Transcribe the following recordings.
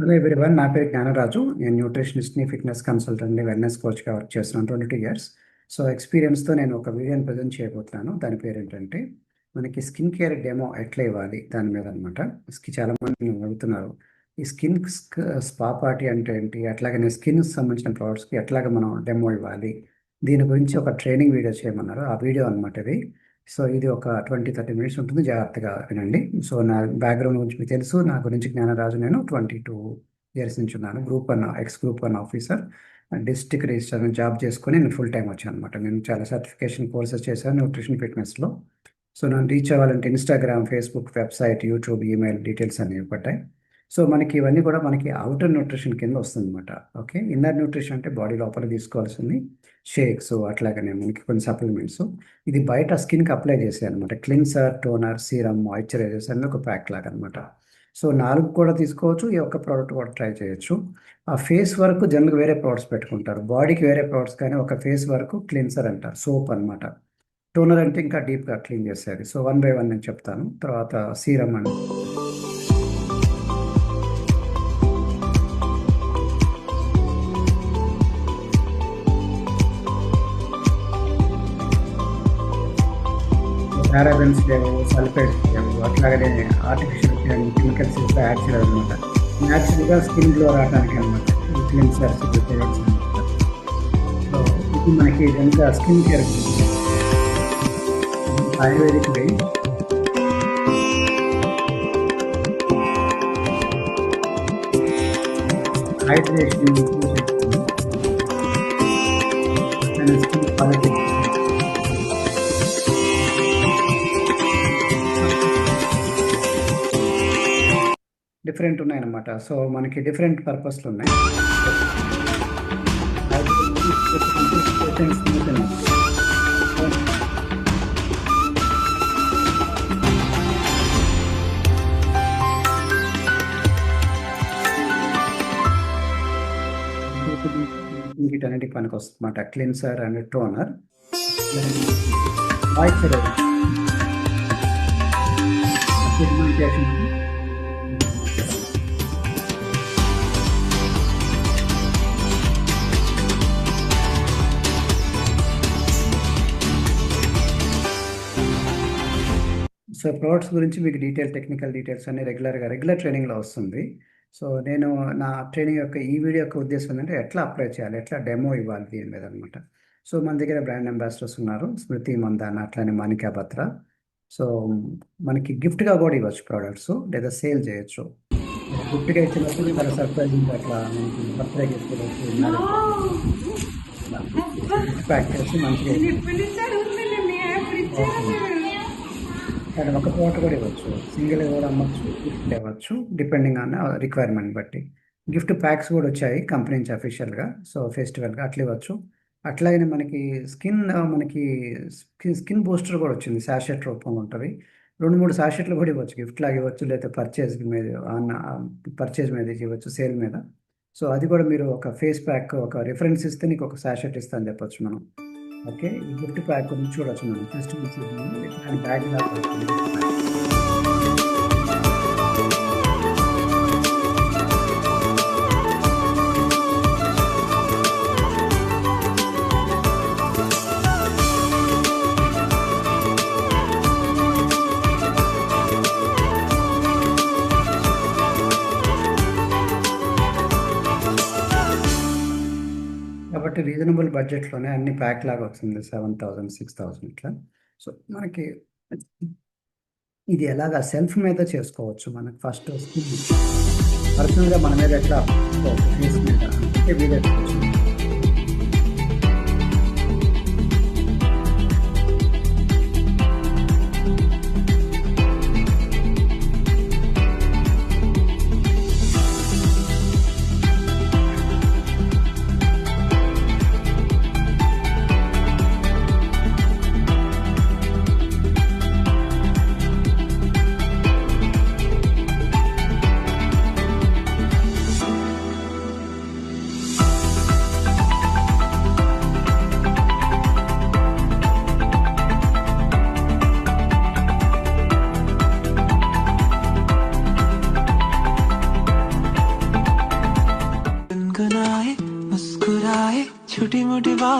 Hello everyone నా పేరు జ్ఞానరాజు నేను న్యూట్రిషనిస్ట్ని ఫిట్నెస్ కన్సల్టెంట్ని వెల్నెస్ కోచ్గా వర్క్ చేస్తున్నాను ట్వంటీ టూ ఇయర్స్ సో ఎక్స్పీరియన్స్తో నేను ఒక వీడియోని ప్రజెంట్ చేయబోతున్నాను. దాని పేరు ఏంటంటే మనకి స్కిన్ కేర్ డెమో ఎట్లా ఇవ్వాలి? దాని మీద అనమాట చాలా మంది అడుగుతున్నారు. ఈ స్కిన్ స్పా పార్టీ అంటే ఏంటి? అట్లాగనే స్కిన్ సంబంధించిన ప్రోడక్ట్స్కి ఎట్లాగ మనం డెమో ఇవ్వాలి? దీని గురించి ఒక ట్రైనింగ్ వీడియో చేయమన్నారు. ఆ వీడియో అనమాట ఇది. సో ఇది ఒక ట్వంటీ థర్టీ మినిట్స్ ఉంటుంది. జాగ్రత్తగా వినండి. సో నా బ్యాక్గ్రౌండ్ గురించి మీకు తెలుసు. నా గురించి జ్ఞానరాజు నేను ట్వంటీ టూ ఇయర్స్ నుంచి ఉన్నాను. Group one ex group one officer. District register job చేసుకొని నేను ఫుల్ టైం వచ్చాను అనమాట నేను చాలా సర్టిఫికేషన్ కోర్సెస్ చేశాను న్యూట్రిషన్ ఫిట్నెస్లో సో నన్ను రీచ్ అవ్వాలంటే Instagram Facebook website YouTube email details అనేవి పట్టాయి సో మనకి ఇవన్నీ కూడా మనకి అవుటర్ న్యూట్రిషన్ కింద వస్తుంది అనమాట ఓకే ఇన్నర్ న్యూట్రిషన్ అంటే బాడీ లోపల తీసుకోవాల్సింది. షేక్స్ అట్లాగనే మనకి కొన్ని సప్లిమెంట్స్ ఇది బయట స్కిన్కి అప్లై చేసే అనమాట క్లిన్సర్ టోనర్ సీరం మాయిశ్చరైజర్స్ అన్ని ఒక ప్యాక్ లాగా అనమాట సో నాలుగు కూడా తీసుకోవచ్చు. ఈ ఒక్క ప్రోడక్ట్ కూడా ట్రై చేయొచ్చు. ఆ ఫేస్ వరకు జనరల్గా వేరే ప్రోడక్ట్స్ పెట్టుకుంటారు. బాడీకి వేరే ప్రోడక్ట్స్ కానీ ఒక ఫేస్ వరకు క్లిన్సర్ అంటారు. సోప్ అనమాట టోనర్ అంటే ఇంకా డీప్గా క్లీన్ చేసేది సో వన్ బై వన్ నేను చెప్తాను. తర్వాత సీరం అని పారాబెన్స్ లేవు సల్ఫేట్స్ లేవు అట్లాగనే ఆర్టిఫిషియల్ కెమికల్స్ యాడ్ చేయడం అనమాట న్యాచురల్గా స్కిన్ గ్లో రావడానికి అనమాట క్లిన్సర్స్ ప్రొడక్ట్స్ అనమాట సో ఇది మనకి ఇదంతా skin care ayurvedic way hydration skin quality different ఉన్నాయన్నమాట సో మనకి డిఫరెంట్ పర్పస్లు ఉన్నాయి. వీటన్నిటికి పనికి వస్తుందన్నమాట. Cleanser and toner moisturizer so products గురించి మీకు డీటెయిల్ టెక్నికల్ డీటెయిల్స్ అన్ని రెగ్యులర్గా రెగ్యులర్ ట్రైనింగ్లో వస్తుంది. సో నేను నా ట్రైనింగ్ యొక్క ఈ వీడియో యొక్క ఉద్దేశం ఏంటంటే ఎట్లా అప్లై చేయాలి ఎట్లా డెమో ఇవ్వాలి దీని మీద అనమాట సో మన దగ్గర బ్రాండ్ అంబాసిడర్స్ ఉన్నారు స్మృతి మందాన అట్లానే మానికా బత్రా. సో మనకి గిఫ్ట్గా కూడా ఇవ్వచ్చు ప్రోడక్ట్స్ లేదా సేల్ చేయొచ్చు. గిఫ్ట్గా ఇచ్చినప్పుడు చాలా సర్ప్రైజింగ్ అట్లా మనకి బర్త్డే గిఫ్ట్ ప్యాక్ చేసి మంచిగా అండ్ ఒక పూట కూడా ఇవ్వచ్చు సింగిల్ కూడా అమ్మచ్చు గిఫ్ట్ ఇవ్వచ్చు డిపెండింగ్ ఆన్ రిక్వైర్మెంట్ బట్టి. గిఫ్ట్ ప్యాక్స్ కూడా వచ్చాయి కంపెనీ నుంచి అఫీషియల్గా సో ఫెస్టివల్గా అట్లా ఇవ్వచ్చు. అట్లాగే మనకి స్కిన్ మనకి స్కిన్ బూస్టర్ కూడా వచ్చింది శాషెట్ రూపంలో ఉంటుంది. రెండు మూడు శాషెట్లు కూడా ఇవ్వచ్చు గిఫ్ట్ లాగా ఇవ్వచ్చు లేకపోతే పర్చేజ్ మీద పర్చేజ్ మీద ఇవ్వచ్చు సేల్ మీద. సో అది కూడా మీరు ఒక ఫేస్ ప్యాక్ ఒక రిఫరెన్స్ ఇస్తే నీకు ఒక శాషెట్ ఇస్తా అని చెప్పొచ్చు మనం. ఓకే? ఈ గిఫ్ట్ ప్యాక్ గురించి చూడొచ్చు మనం ఫస్ట్ సీజన్ బ్యాగ్ లాగా రీజనబుల్ బడ్జెట్లోనే అన్ని ప్యాక్ లాగా వస్తుంది సెవెన్ థౌజండ్ సిక్స్ థౌజండ్ ఇట్లా. సో మనకి ఇది ఎలాగా సెల్ఫ్ మీద చేసుకోవచ్చు? మనకి ఫస్ట్ వస్తుంది. పర్సనల్గా మన మీద ఎట్లా? ఫీజు మీద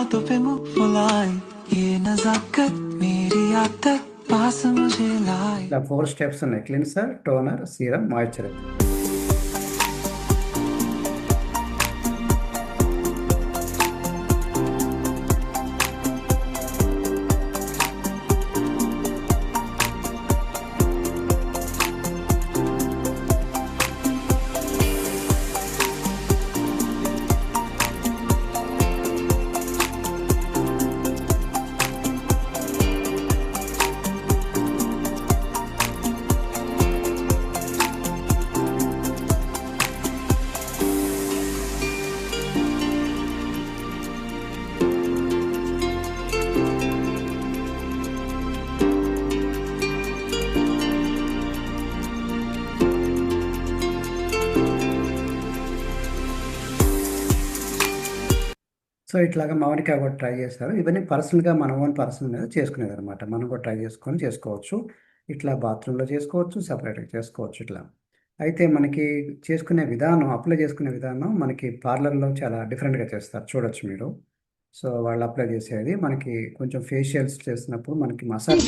मोटी बातों पे मुंह फुलाए ये नजाकत मेरी आदत पास मुझे लाए ఇలా ఫోర్ స్టెప్స్ ఉన్నాయి cleanser toner serum moisturiser so ఇట్లాగా మామిడికాయ కూడా ట్రై చేస్తారు. ఇవన్నీ పర్సనల్గా మన ఓన్ పర్సనల్ మీద చేసుకునేది అనమాట మనం కూడా ట్రై చేసుకొని చేసుకోవచ్చు. ఇట్లా బాత్రూంలో చేసుకోవచ్చు సపరేట్గా చేసుకోవచ్చు ఇట్లా. అయితే మనకి చేసుకునే విధానం అప్లై చేసుకునే విధానం మనకి పార్లర్లో చాలా డిఫరెంట్గా చేస్తారు. చూడొచ్చు మీరు. సో వాళ్ళు అప్లై చేసేది మనకి కొంచెం ఫేషియల్స్ చేసినప్పుడు మనకి మసాజ్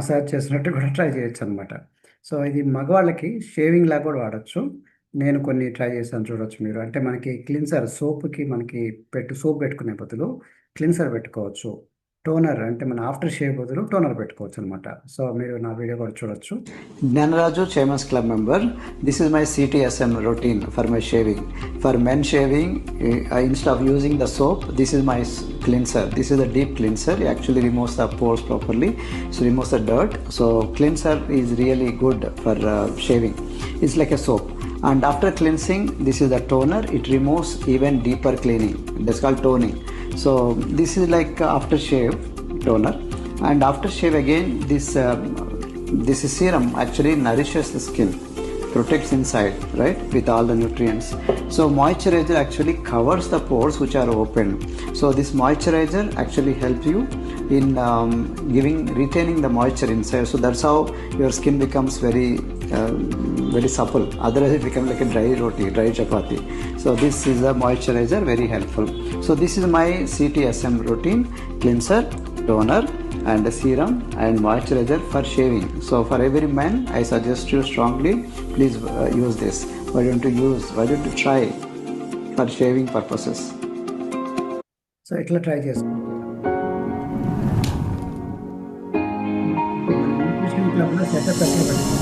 మసాజ్ చేసినట్టు కూడా ట్రై చేయొచ్చు అనమాట సో ఇది మగవాళ్ళకి షేవింగ్ లాగా కూడా వాడచ్చు. నేను కొన్ని ట్రై చేశాను చూడొచ్చు మీరు. అంటే మనకి క్లిన్సర్ సోప్కి మనకి పెట్టు సోప్ పెట్టుకునే బదులు క్లిన్సర్ పెట్టుకోవచ్చు. టోనర్ అంటే మనం ఆఫ్టర్ షేవ్ బదులు టోనర్ పెట్టుకోవచ్చు అనమాట సో మీరు నా వీడియో కూడా చూడొచ్చు. Gnanaraju chairman's club member. This is my CTSM routine for my shaving for men shaving I instead of using the soap this is my cleanser this is the deep cleanser actually removes the pores properly so removes the dirt so cleanser is really good for shaving it's like a soap and after cleansing this is the toner it removes even deeper cleaning this call toning So this is like uh, after shave toner. And after shave again, this. um this serum actually nourishes the skin protects inside right with all the nutrients so moisturizer actually covers the pores which are open so this moisturizer actually helps you in um, giving retaining the moisture inside so that's how your skin becomes very uh, very supple otherwise it becomes like a dry roti dry chapati so this is a moisturizer very helpful so this is my ctsm routine cleanser toner and a serum and moisturizer for shaving. So for every man, I suggest you strongly, please uh, use this. Why don't you use? Why don't you try for shaving purposes? So ఇట్లా try చేసుకోండి nutrition క్లబ్లో setup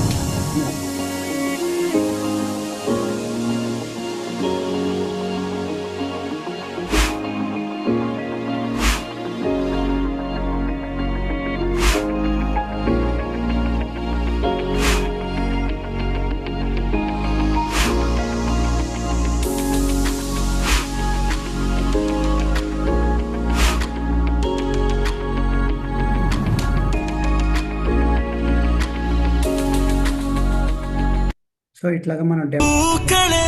so ఇట్లాగా మనం demo பூக்களே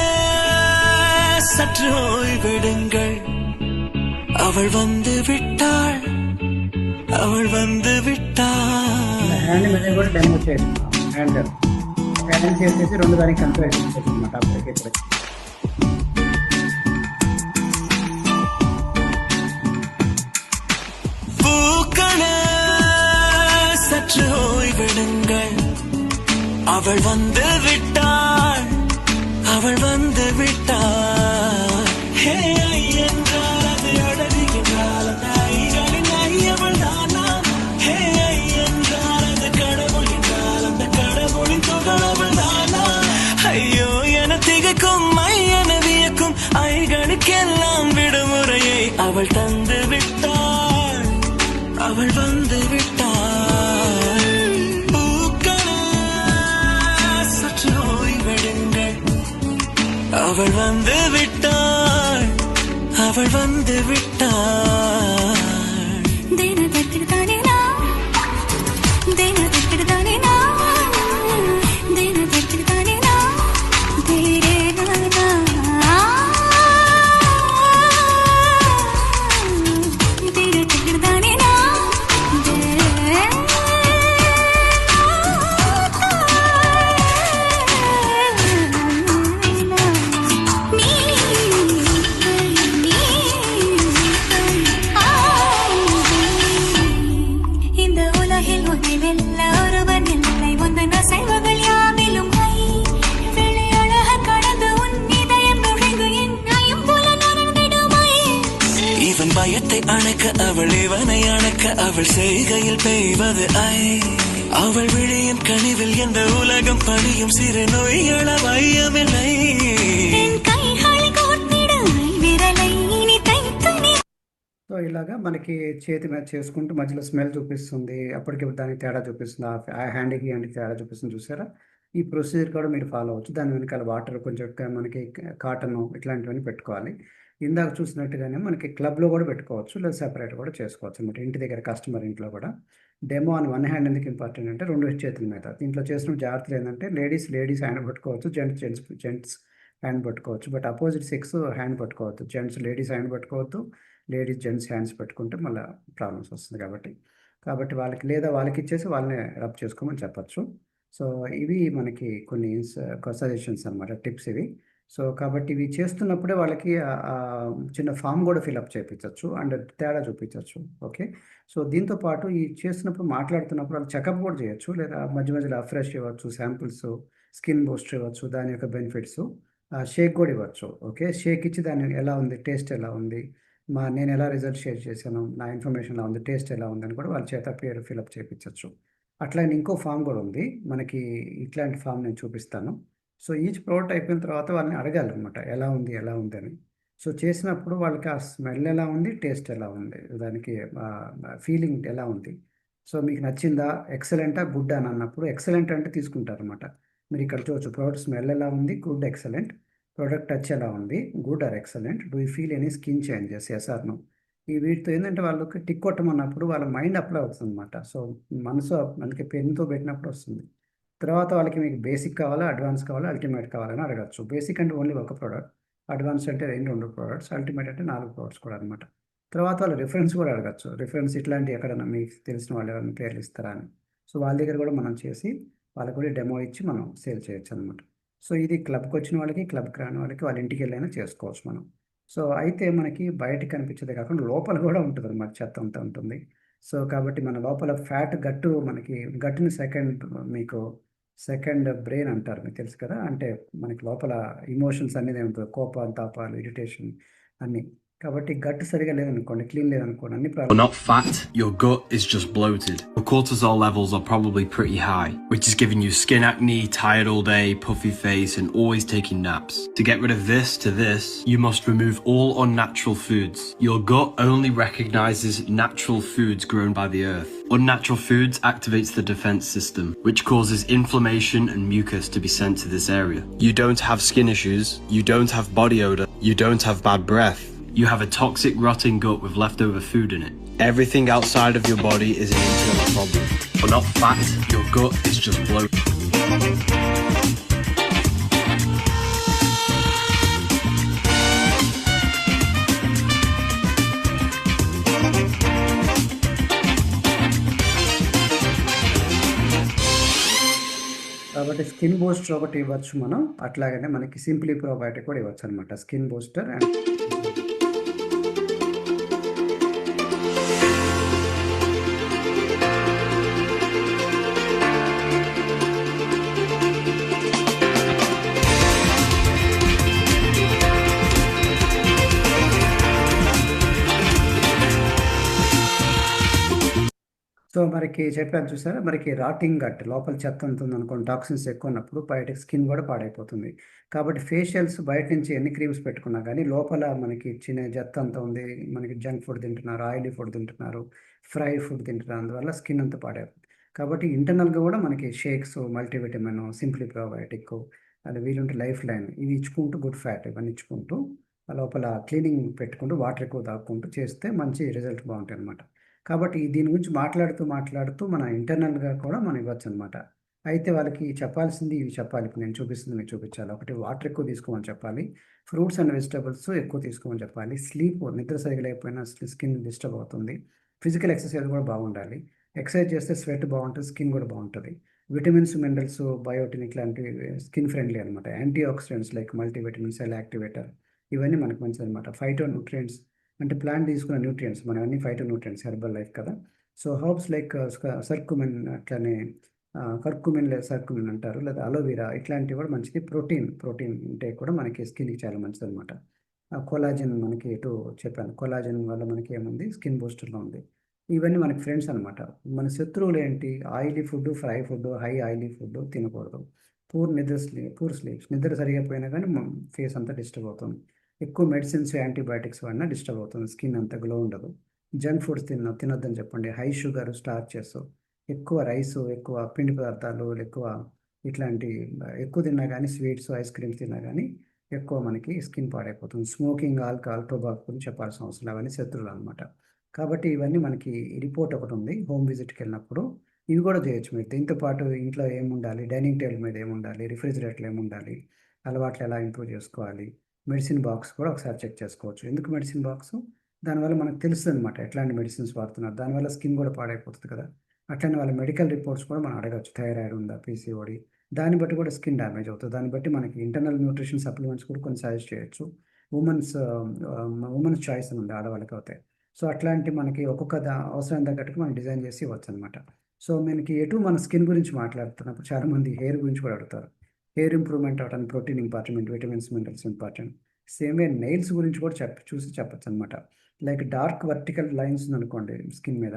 சற்று ஓய்வெடுங்கள் அவள் வந்து விட்டாள் அவள் வந்து விட்டாள் హ్యాండ్ మీద కూడా డెమో చేస్తున్నాం హ్యాండ్ హ్యాండ్ చేసేసి రెండు దానికి కంపేర్ చేసేసి అనమాట అప్పటికి அவள் வந்து விட்டாள். அவள் வந்து விட்டாள். அவள் வந்து விட்டாள் விழியின் கனிவில் எந்த உலகம் பணியும் சிறு நோய்கள வையமில்லை என் கைகள் கோர்த்திடு விரலை இனி தைத்து நீ సో ఇలాగా మనకి చేతి మీద చేసుకుంటూ మధ్యలో స్మెల్ చూపిస్తుంది అప్పటికి దానికి తేడా చూపిస్తుంది ఆ హ్యాండ్కి హ్యాండ్కి తేడా చూపిస్తుంది చూసారా ఈ ప్రొసీజర్ కూడా మీరు ఫాలో అవ్వచ్చు దాని వెనకాల వాటర్ కొంచెం క- మనకి కాటన్ ఇట్లాంటివన్నీ పెట్టుకోవాలి ఇందాక చూసినట్టుగానే మనకి క్లబ్లో కూడా పెట్టుకోవచ్చు లేదా సెపరేట్ కూడా చేసుకోవచ్చు అనమాట ఇంటి దగ్గర కస్టమర్ ఇంట్లో కూడా. డెమో అని వన్ హ్యాండ్ ఎందుకు ఇంపార్టెంట్ అంటే రెండు చేతుల మీద. దీంట్లో చేసిన జాగ్రత్తలు ఏంటంటే లేడీస్ లేడీస్ హ్యాండ్ పట్టుకోవచ్చు జెంట్స్ జెంట్స్ జెంట్స్ హ్యాండ్ పట్టుకోవచ్చు. బట్ అపోజిట్ సెక్స్ హ్యాండ్ పట్టుకోవద్దు. జెంట్స్ లేడీస్ హ్యాండ్ పట్టుకోవద్దు. లేడీస్ జెంట్స్ హ్యాండ్స్ పెట్టుకుంటే మళ్ళీ ప్రాబ్లమ్స్ వస్తుంది కాబట్టి. కాబట్టి వాళ్ళకి లేదా వాళ్ళకి ఇచ్చేసి వాళ్ళని రబ్ చేసుకోమని చెప్పచ్చు. సో ఇవి మనకి కొన్ని సజెషన్స్ అనమాట టిప్స్ ఇవి. సో కాబట్టి ఇవి చేస్తున్నప్పుడే వాళ్ళకి చిన్న ఫామ్ కూడా ఫిల్అప్ చేయించవచ్చు అండ్ తేడా చూపించవచ్చు ఓకే? సో దీంతో పాటు ఈ చేస్తున్నప్పుడు మాట్లాడుతున్నప్పుడు వాళ్ళు చెకప్ కూడా చేయొచ్చు లేదా మధ్య మధ్యలో ఫ్రెష్ ఇవ్వచ్చు శాంపుల్స్ స్కిన్ బూస్టర్ ఇవ్వచ్చు దాని యొక్క బెనిఫిట్స్ షేక్ కూడా ఇవ్వచ్చు. ఓకే? షేక్ ఇచ్చి దాని ఎలా ఉంది టేస్ట్ ఎలా ఉంది మా నేను ఎలా రిజల్ట్ షేర్ చేశాను నా ఇన్ఫర్మేషన్ ఎలా ఉంది టేస్ట్ ఎలా ఉంది అని కూడా వాళ్ళ చేత పేరు ఫిల్అప్ చేయించవచ్చు అట్లా ఇంకో ఫామ్ కూడా ఉంది. మనకి ఇట్లాంటి ఫామ్ నేను చూపిస్తాను. సో ఈచ్ ప్రోడక్ట్ అయిపోయిన తర్వాత వాళ్ళని అడగాలి అనమాట ఎలా ఉంది ఎలా ఉంది అని. సో చేసినప్పుడు వాళ్ళకి ఆ స్మెల్ ఎలా ఉంది టేస్ట్ ఎలా ఉంది దానికి ఫీలింగ్ ఎలా ఉంది. సో మీకు నచ్చిందా ఎక్సలెంటా గుడ్ అని అన్నప్పుడు ఎక్సలెంట్ అంటే తీసుకుంటారు అనమాట మీరు ఇక్కడ చూడొచ్చు ప్రోడక్ట్ స్మెల్ ఎలా ఉంది గుడ్ ఎక్సలెంట్. ప్రోడక్ట్ టచ్ ఎలా ఉంది good or excellent. Do you feel any skin changes? Yes no ఈ వీటితో ఏంటంటే వాళ్ళకి టిక్ కొట్టమన్నప్పుడు వాళ్ళ మైండ్ అప్లై అవుతుంది అనమాట సో మనసు మనకి పెన్తో పెట్టినప్పుడు వస్తుంది. తర్వాత వాళ్ళకి మీకు బేసిక్ కావాలా అడ్వాన్స్ కావాలా అల్టిమేట్ కావాలని అడగచ్చు. బేసిక్ అంటే ఓన్లీ ఒక ప్రోడక్ట్ అడ్వాన్స్ అంటే రెండు రెండు ప్రోడక్ట్స్ అల్టిమేట్ అంటే నాలుగు ప్రోడక్ట్స్ కూడా అనమాట తర్వాత వాళ్ళు రిఫరెన్స్ కూడా అడగచ్చు. రిఫరెన్స్ ఇట్లాంటి ఎక్కడైనా మీకు తెలిసిన వాళ్ళు ఎవరైనా పేర్లు ఇస్తారా అని. సో వాళ్ళ దగ్గర కూడా మనం చేసి వాళ్ళకు కూడా డెమో ఇచ్చి మనం సేల్ చేయొచ్చు అనమాట సో ఇది క్లబ్కి వచ్చిన వాళ్ళకి క్లబ్కి రాని వాళ్ళకి వాళ్ళ ఇంటికి వెళ్ళైనా చేసుకోవచ్చు మనం. సో అయితే మనకి బయటకు కనిపించేదే కాకుండా లోపల కూడా ఉంటుంది అనమాట చెత్త అంతా ఉంటుంది. సో కాబట్టి మన లోపల ఫ్యాట్ గట్టు మనకి గట్టుని సెకండ్ మీకు సెకండ్ బ్రెయిన్ అంటారు మీకు తెలుసు కదా? అంటే మనకి లోపల ఇమోషన్స్ అనేది ఉంటుంది కోపం తాపాలు ఇరిటేషన్ అన్నీ. కాబట్టి గట్టు సరిగా లేదనుకోండి క్లీన్ లేదనుకోండి అన్ని You're problem not fat, your gut is just bloated. Your cortisol levels are probably pretty high, which is giving you skin acne, tired all day, puffy face, and always taking naps. To get rid of this to this, you must remove all unnatural foods. Your gut only recognizes natural foods grown by the earth. Unnatural foods activates the defense system, which causes inflammation and mucus to be sent to this area. You don't have skin issues, you don't have body odor, you don't have bad breath. You have a toxic, rotting gut with leftover food in it. Everything outside of your body is an internal problem. You're not fat, your gut is just bloated. కాబట్టి skin booster ఒకటి ఇవ్వచ్చు మనం అట్లాగనే మనకి simply probiotic కూడా ఇవ్వచ్చు అనమాట skin booster and మనకి చెప్పాను చూసారా? మనకి రాటింగ్ గట్ లోపల చెత్త ఉంటుంది అనుకోండి టాక్సిన్స్ ఎక్కువ ఉన్నప్పుడు బయట స్కిన్ కూడా పాడైపోతుంది. కాబట్టి ఫేషియల్స్ బయట నుంచి ఎన్ని క్రీమ్స్ పెట్టుకున్నా కానీ లోపల మనకి చిన్న చెత్త అంతా ఉంది. మనకి జంక్ ఫుడ్ తింటున్నారు ఆయిలీ ఫుడ్ తింటున్నారు ఫ్రై ఫుడ్ తింటున్నారు అందువల్ల స్కిన్ అంతా పాడైపోతుంది. కాబట్టి ఇంటర్నల్గా కూడా మనకి షేక్స్ మల్టీవిటమిన్ సింప్లీ ప్రోబయోటిక్ అది వీలుంటే లైఫ్ లైన్ ఇవి ఇచ్చుకుంటూ గుడ్ ఫ్యాట్ ఇవన్నీ ఇచ్చుకుంటూ లోపల క్లీనింగ్ పెట్టుకుంటూ వాటర్ ఎక్కువ తాక్కుంటూ చేస్తే మంచి రిజల్ట్ బాగుంటాయి అనమాట కాబట్టి దీని గురించి మాట్లాడుతూ మాట్లాడుతూ మన ఇంటర్నల్గా కూడా మనం ఇవ్వచ్చు అనమాట అయితే వాళ్ళకి చెప్పాల్సింది ఇవి చెప్పాలి. ఇప్పుడు నేను చూపిస్తుంది మీకు చూపించాలి. ఒకటి వాటర్ ఎక్కువ తీసుకోమని చెప్పాలి. ఫ్రూట్స్ అండ్ వెజిటబుల్స్ ఎక్కువ తీసుకోమని చెప్పాలి. స్లీప్ నిద్ర సరిగా లేకపోయినా స్కిన్ డిస్టర్బ్ అవుతుంది. ఫిజికల్ ఎక్సర్సైజ్ కూడా బాగుండాలి. ఎక్సర్సైజ్ చేస్తే స్వెట్ బాగుంటుంది స్కిన్ కూడా బాగుంటుంది. విటమిన్స్ మినరల్స్ బయోటిన్ ఇట్లాంటివి స్కిన్ ఫ్రెండ్లీ అనమాట antioxidants like multivitamins L activator ఇవన్నీ మనకు మంచిది అనమాట ఫైటో న్యూట్రియంట్స్ అంటే ప్లాంట్ తీసుకున్న న్యూట్రియంట్స్ మనం అన్ని ఫైటో న్యూట్రియంట్స్ హెర్బల్ లైఫ్ కదా. సో హర్బ్స్ లైక్ సర్కుమిన్ అట్లనే కర్కుమిన్ లేదా సర్కుమిన్ అంటారు లేదా అలోవెరా ఇట్లాంటివి కూడా మంచిది. ప్రోటీన్ ప్రోటీన్ ఉంటే కూడా మనకి స్కిన్కి చాలా మంచిది అనమాట కొలాజిన్ మనకి ఎటు చెప్పాను కొలాజిన్ వల్ల మనకి ఏముంది? స్కిన్ బూస్టర్లో ఉంది. ఇవన్నీ మనకి ఫ్రెండ్స్ అనమాట మన శత్రువులు ఏంటి? Oily food fry food high oily food తినకూడదు. పూర్ నిద్ర స్లీప్ పూర్ స్లీప్స్ నిద్ర సరిగా పోయినా కానీ ఫేస్ అంతా డిస్టర్బ్ అవుతుంది. ఎక్కువ మెడిసిన్స్ యాంటీబయాటిక్స్ వాడినా డిస్టర్బ్ అవుతుంది. స్కిన్ అంత గ్లో ఉండదు. జంక్ ఫుడ్స్ తిన్న తినొద్దని చెప్పండి. హై షుగర్ స్టార్చెస్ ఎక్కువ రైస్ ఎక్కువ పిండి పదార్థాలు ఎక్కువ ఇట్లాంటి ఎక్కువ తిన్నా కానీ స్వీట్స్ ఐస్ క్రీమ్స్ తిన్నా కానీ ఎక్కువ మనకి స్కిన్ పాడైపోతుంది. స్మోకింగ్ ఆల్కహాల్ టొబాకో గురించి చెప్పాల్సిన అవసరం అవన్నీ శత్రువులు అనమాట కాబట్టి ఇవన్నీ మనకి రిపోర్ట్ ఒకటి ఉంది. హోమ్ విజిట్కి వెళ్ళినప్పుడు ఇవి కూడా చేయొచ్చు మీరు. దీంతో పాటు ఇంట్లో ఏముండాలి? డైనింగ్ టేబుల్ మీద ఏముండాలి? రిఫ్రిజిరేటర్ ఏముండాలి? అలవాట్లు ఎలా ఇంప్రూవ్ చేసుకోవాలి? మెడిసిన్ బాక్స్ కూడా ఒకసారి చెక్ చేసుకోవచ్చు. ఎందుకు మెడిసిన్ బాక్స్? దానివల్ల మనకు తెలుస్తుంది అనమాట ఎట్లాంటి మెడిసిన్స్ వాడుతున్నారు. దానివల్ల స్కిన్ కూడా పాడైపోతుంది కదా. అట్లనే వాళ్ళ మెడికల్ రిపోర్ట్స్ కూడా మనం అడగచ్చు. థైరాయిడ్ ఉందా? పీసీఓడి. దాన్ని బట్టి కూడా స్కిన్ డ్యామేజ్ అవుతుంది. దాన్ని బట్టి మనకి ఇంటర్నల్ న్యూట్రిషన్ సప్లిమెంట్స్ కూడా కొన్ని సజెస్ట్ చేయొచ్చు. ఉమెన్స్ ఉమెన్స్ చాయిస్ అని ఉంది ఆడవాళ్ళకి అవుతాయి సో అట్లాంటి మనకి ఒక్కొక్క అవసరం తగ్గట్టుకు మనం డిజైన్ చేసి ఇవ్వచ్చు అనమాట సో మనకి ఎటు మన స్కిన్ గురించి మాట్లాడుతున్నప్పుడు చాలామంది హెయిర్ గురించి కూడా అడుగుతారు. హెయిర్ ఇంప్రూవ్మెంట్ అవడానికి protein important vitamins minerals important. Same way nails గురించి కూడా చెప్ప చూసి చెప్పచ్చు అనమాట లైక్ డార్క్ వర్టికల్ లైన్స్ ఉందనుకోండి స్కిన్ మీద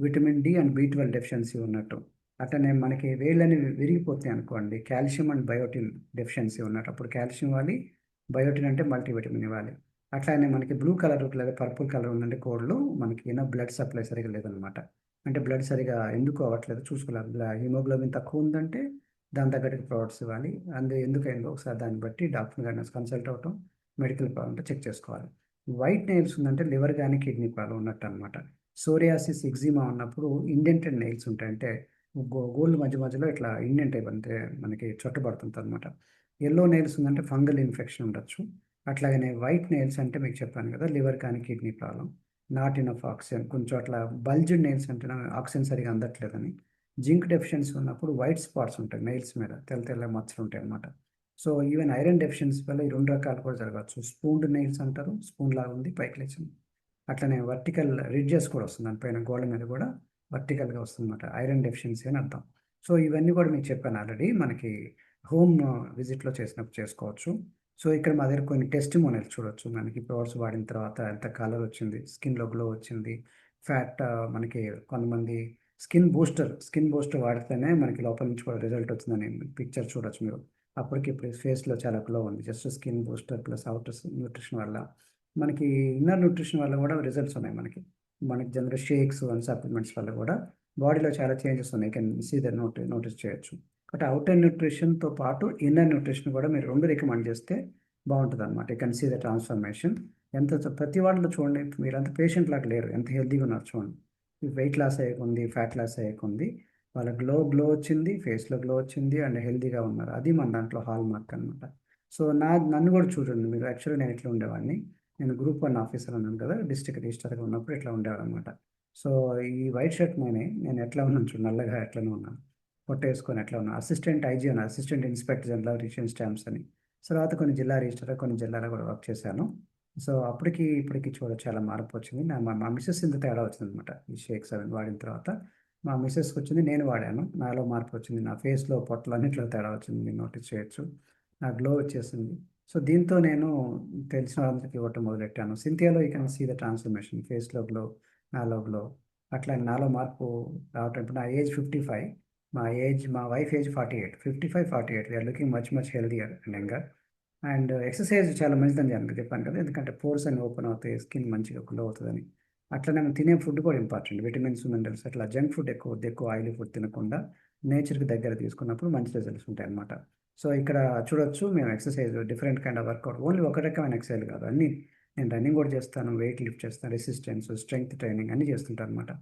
vitamin D and B twelve deficiency ఉన్నట్టు. అట్లనే మనకి వేళ్ళని విరిగిపోతాయి అనుకోండి కాల్షియం అండ్ బయోటిన్ డెఫిషియన్సీ ఉన్నట్టు. అప్పుడు కాల్షియం ఇవ్వాలి బయోటిన్ అంటే మల్టీవిటమిన్ ఇవ్వాలి. అట్లానే మనకి బ్లూ కలర్ లేదా పర్పుల్ కలర్ ఉందంటే కోడ్లు మనకి ఏమైనా బ్లడ్ సప్లై సరిగా లేదనమాట. అంటే బ్లడ్ సరిగా ఎందుకు అవ్వట్లేదు చూసుకోవాలి. హిమోగ్లోబిన్ తక్కువ ఉందంటే దాని తగ్గట్టుగా ప్రొడక్ట్స్ ఇవ్వాలి. అందు ఎందుకైందో ఒకసారి దాన్ని బట్టి డాక్టర్ గారిని కన్సల్ట్ అవటం మెడికల్ ప్రాబ్లం చెక్ చేసుకోవాలి. వైట్ నెయిల్స్ ఉందంటే లివర్ కానీ కిడ్నీ ప్రాబ్లం ఉన్నట్టు అనమాట సోరియాసిస్ ఎగ్జిమా ఉన్నప్పుడు ఇండెంటెడ్ నెయిల్స్ ఉంటాయంటే గోల్డ్ మధ్య మధ్యలో ఇట్లా ఇండెంట్ అయిపోతే మనకి చుట్టబడుతుంది అనమాట ఎల్లో నెయిల్స్ ఉందంటే ఫంగల్ ఇన్ఫెక్షన్ ఉండొచ్చు. అట్లాగనే వైట్ నెయిల్స్ అంటే మీకు చెప్పాను కదా లివర్ కానీ kidney problem not in of oxygen కొంచెం అట్లా బల్జ్డ్ నెయిల్స్ అంటే ఆక్సిజన్ సరిగా అందట్లేదని. జింక్ డెఫిషియన్సీ ఉన్నప్పుడు వైట్ స్పాట్స్ ఉంటాయి నెయిల్స్ మీద తెల్ల తెల్ల మచ్చలు ఉంటాయి అన్నమాట. సో ఈవెన్ ఐరన్ డెఫిషియన్సీ వల్ల ఈ రెండు రకాలు కూడా జరగవచ్చు. స్పూన్డ్ నెయిల్స్ అంటారు స్పూన్ లాగా ఉంది పైకి లేచింది. అట్లనే వర్టికల్ రిడ్జెస్ కూడా వస్తుంది దానిపైన గోడ మీద కూడా వర్టికల్గా వస్తుంది అనమాట ఐరన్ డెఫిషియన్సీ అని అర్థం. సో ఇవన్నీ కూడా మీకు చెప్పాను ఆల్రెడీ మనకి హోమ్ విజిట్లో చేసినప్పుడు చేసుకోవచ్చు. సో ఇక్కడ మా దగ్గర కొన్ని టెస్ట్ మోనల్స్ చూడొచ్చు. మనకి ప్రోడక్ట్స్ వాడిన తర్వాత ఎంత కలర్ వచ్చింది స్కిన్లో గ్లో వచ్చింది ఫ్యాట్ మనకి కొంతమంది స్కిన్ బూస్టర్ స్కిన్ బూస్టర్ వాడితేనే మనకి లోపల నుంచి కూడా రిజల్ట్ వచ్చిందని పిక్చర్ చూడొచ్చు మీరు. అప్పటికి ఇప్పుడు ఫేస్లో చాలా గ్లో ఉంది. Just skin booster plus outer nutrition వల్ల మనకి ఇన్నర్ న్యూట్రిషన్ వల్ల కూడా రిజల్ట్స్ ఉన్నాయి మనకి. మనకి జనరల్ షేక్స్ అండ్ సప్లిమెంట్స్ వల్ల కూడా బాడీలో చాలా చేంజెస్ ఉన్నాయి. Can see the note notice చేయొచ్చు. బట్ అవుటర్ న్యూట్రిషన్తో పాటు ఇన్నర్ న్యూట్రిషన్ కూడా మీరు రెండు రికమెండ్ చేస్తే బాగుంటుంది అనమాట you can see the transformation. ఎంత ప్రతి వాళ్ళలో చూడండి మీరంత పేషెంట్ లాగా లేరు. ఎంత హెల్తీగా ఉన్నారు చూడండి. వెయిట్ లాస్ అయ్యకుంది ఫ్యాట్ లాస్ అయ్యకుంది. వాళ్ళ గ్లో గ్లో వచ్చింది ఫేస్లో గ్లో వచ్చింది అండ్ హెల్తీగా ఉన్నారు. అది మన దాంట్లో హాల్ మార్క్ అనమాట సో నా నన్ను కూడా చూడండి మీరు. యాక్చువల్లీ నేను ఇట్లా ఉండేవాడిని. నేను గ్రూప్ వన్ ఆఫీసర్ ఉన్నాను కదా డిస్ట్రిక్ట్ రిజిస్టర్గా ఉన్నప్పుడు ఇట్లా ఉండేవాడు అనమాట సో ఈ వైట్ షర్ట్ నేనే నేను ఎట్లా ఉన్నాను చూడు నల్లగా ఎట్లనే ఉన్నాను పొట్ట వేసుకొని ఎట్లా ఉన్నాను అసిస్టెంట్ ఐజీ అని assistant inspector general registration stamps అని. తర్వాత కొన్ని జిల్లా రిజిస్టర్ కొన్ని జిల్లాలో కూడా వర్క్ చేశాను. సో అప్పటికి ఇప్పటికి చూడ చాలా మార్పు వచ్చింది నా మా మా మిస్సెస్ ఇంత తేడా వచ్చింది అనమాట ఈ షేక్స్ అవి వాడిన తర్వాత. మా మిస్సెస్కి వచ్చింది నేను వాడాను. నాలో మార్పు వచ్చింది నా ఫేస్లో పొట్టలు అన్నింటిలో తేడా వచ్చింది. మీరు నోటీస్ చేయొచ్చు. నా గ్లో వచ్చేసింది. సో దీంతో నేను తెలిసిన వాళ్ళందరికీ ఇవ్వటం మొదలెట్టాను. సింథియాలో ఈ కెన్ సీ ద ట్రాన్స్ఫర్మేషన్. ఫేస్లో గ్లో నాలో గ్లో. అట్లా నాలో మార్పు రావటం ఇప్పుడు నా ఏజ్ ఫిఫ్టీ ఫైవ్ మా ఏజ్ మా wife age forty eight. Fifty five forty eight. We are looking much much healthier and younger. And exercise చాలా మంచిదని జనరల్గా చెప్పాను కదా ఎందుకంటే పోర్స్ అన్ని ఓపెన్ అవుతాయి స్కిన్ మంచిగా గ్లో అవుతుందని. అట్లనే మనం తినే ఫుడ్ కూడా ఇంపార్టెంట్. విటమిన్స్ మినరల్స్ అట్లా జంక్ ఫుడ్ ఎక్కువ ఎక్కువ ఆయిలీ ఫుడ్ తినకుండా నేచర్కి దగ్గర తీసుకున్నప్పుడు మంచి రిజల్ట్స్ ఉంటాయి అన్నమాట. సో ఇక్కడ చూడొచ్చు మేము exercise different kind of workout. Only ఒక రకమైన ఎక్సర్సైజ్ కాదు అన్ని. నేను రన్నింగ్ కూడా చేస్తాను వెయిట్ లిఫ్ట్ చేస్తాను రెసిస్టెన్స్ స్ట్రెంగ్త్ ట్రైనింగ్ అన్ని చేస్తుంటాను అనమాట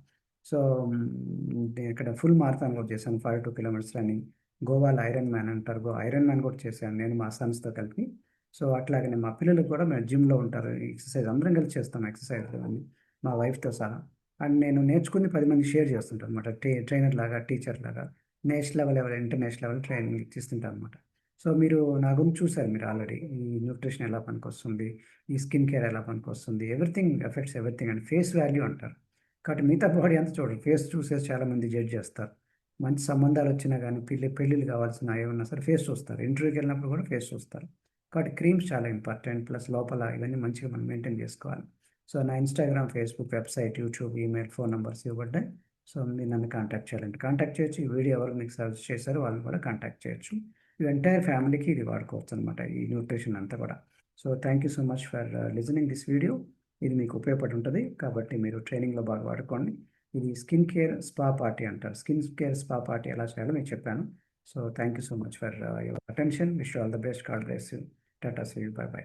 సో ఇక్కడ ఫుల్ మారథాన్ కూడా చేశాను ఫైవ్ టూ కిలోమీటర్స్ రన్నింగ్. గోవాలో ఐరన్ మ్యాన్ అంటారు. గో ఐరన్ మ్యాన్ కూడా చేశాను నేను మా సన్స్తో కలిపి. సో అట్లాగనే మా పిల్లలు కూడా మేము జిమ్లో ఉంటారు. ఎక్సర్సైజ్ అందరం కలిసి చేస్తాం ఎక్సర్సైజ్ అన్ని మా వైఫ్తో సహా. అండ్ నేను నేర్చుకుని పది మంది షేర్ చేస్తుంటాను అనమాట ట్రే ట్రైనర్ లాగా టీచర్ లాగా. నేషనల్ లెవెల్ ఎవరు ఇంటర్నేషనల్ లెవెల్ ట్రైనింగ్ ఇస్తుంటాను అనమాట సో మీరు నా గురించి చూసారు మీరు ఆల్రెడీ ఈ న్యూట్రిషన్ ఎలా పనికొస్తుంది? ఈ స్కిన్ కేర్ ఎలా పనికొస్తుంది? Everything effects everything and face value అంటారు. కాబట్టి మిగతా బాడీ అంతా చూడండి. ఫేస్ చూసేసి చాలామంది జడ్జ్ చేస్తారు. మంచి సంబంధాలు వచ్చినా కానీ పెళ్ళి పెళ్ళిళ్ళు కావాల్సిన ఏమన్నా సరే ఫేస్ చూస్తారు. ఇంటర్వ్యూకి వెళ్ళినప్పుడు కూడా ఫేస్ చూస్తారు. కాబట్టి క్రీమ్స్ చాలా ఇంపార్టెంట్ ప్లస్ లోపల ఇవన్నీ మంచిగా మనం మెయింటైన్ చేసుకోవాలి. సో నా Instagram Facebook website YouTube email phone numbers ఇవ్వబడ్డాయి. సో మీరు నన్ను కాంటాక్ట్ చేయాలండి కాంటాక్ట్ చేయొచ్చు. ఈ వీడియో ఎవరు మీకు సజెస్ట్ చేశారో వాళ్ళని కూడా కాంటాక్ట్ చేయొచ్చు. ఈ ఎంటైర్ ఫ్యామిలీకి ఇది వాడుకోవచ్చు అనమాట ఈ న్యూట్రిషన్ అంతా కూడా. So thank you so much for listening this video ఇది మీకు ఉపయోగపడి ఉంటుంది. కాబట్టి మీరు ట్రైనింగ్లో బాగా వాడుకోండి. ఇది స్కిన్ కేర్ స్పా పార్టీ అంటారు. స్కిన్ కేర్ స్పా పార్టీ ఎలా చేయాలో నేను చెప్పాను. So thank you so much for your attention wish all the best god bless you tata see bye bye